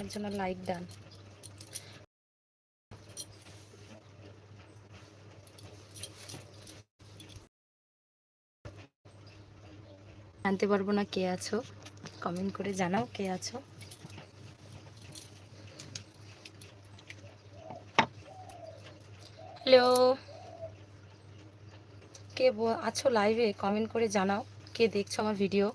একজনের like done জানতে পারব না কে আছো। কমেন্ট করে জানাও কে আছো। হ্যালো কে আছো লাইভে কমেন্ট করে জানাও। কে দেখছ আমার ভিডিও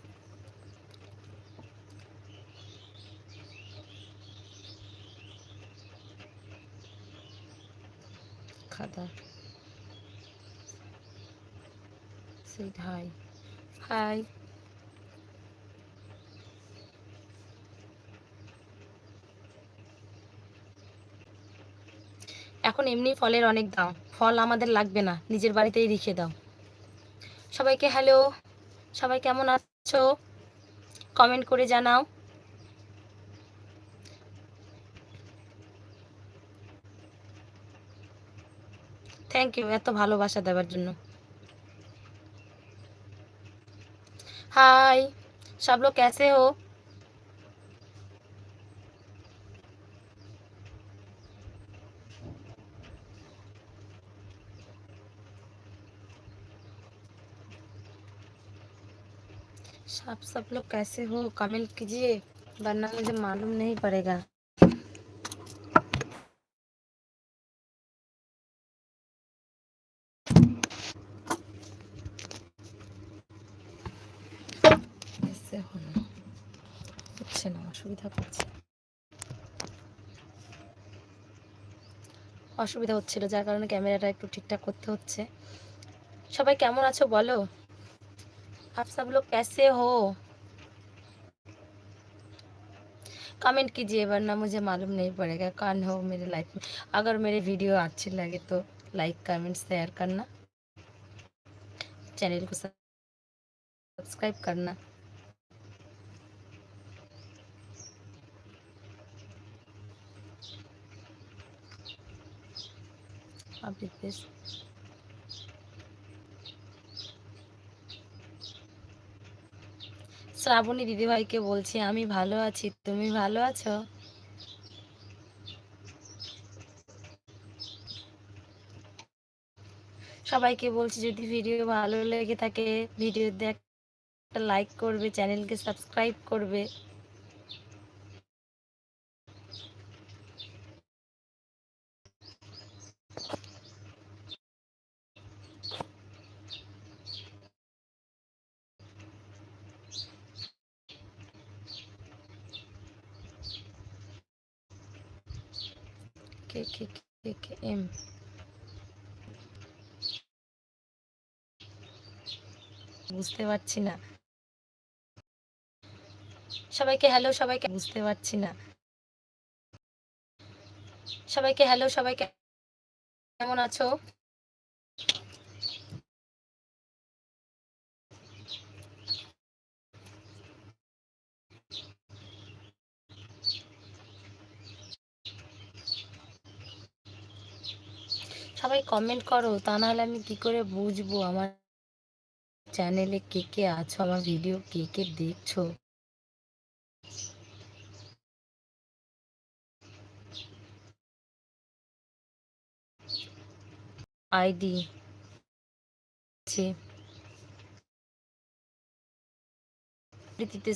সেই হাই হাই এখন এমনি ফলের অনেক দাম। ফল আমাদের লাগবে না নিজের বাড়িতেই রেখে দাও। সবাইকে হ্যালো সবাই কেমন আছো? কমেন্ট করে জানাও। থ্যাংক ইউ এত ভালোবাসা দেওয়ার জন্য हाय सब लोग कैसे हो सब सब लोग कैसे हो कमेंट कीजिए वरना मुझे मालूम नहीं पड़ेगा হচ্ছে না অসুবিধা করছে অসুবিধা হচ্ছিল যার কারণে ক্যামেরাটা একটু ঠিকঠাক করতে হচ্ছে সবাই কেমন আছো বলো आप सब लोग कैसे हो कमेंट कीजिए वरना मुझे मालूम नहीं पड़ेगा कौन हो मेरे लाइफ में अगर मेरे वीडियो अच्छी लगे तो लाइक कमेंट शेयर करना चैनल को सब्सक्राइब करना আপনি প্লিজ শ্রাবণী দিদিভাইকে বলছি, আমি ভালো আছি, তুমি ভালো আছো? সবাইকে বলছি, যদি ভিডিও ভালো লেগে থাকে, ভিডিওতে একটা লাইক করবে, চ্যানেলকে সাবস্ক্রাইব করবে। কে বুঝতে পারছি না। সবাইকে হ্যালো সবাইকে বুঝতে পারছি না। সবাইকে হ্যালো সবাইকে কেমন আছো? সবাই কমেন্ট করো, তা নাহলে আমি কি করে বুঝব? আমার চ্যানেলে কে কে আছো? আমার ভিডিও কে কে দেখছ? আইডি প্রীতিতে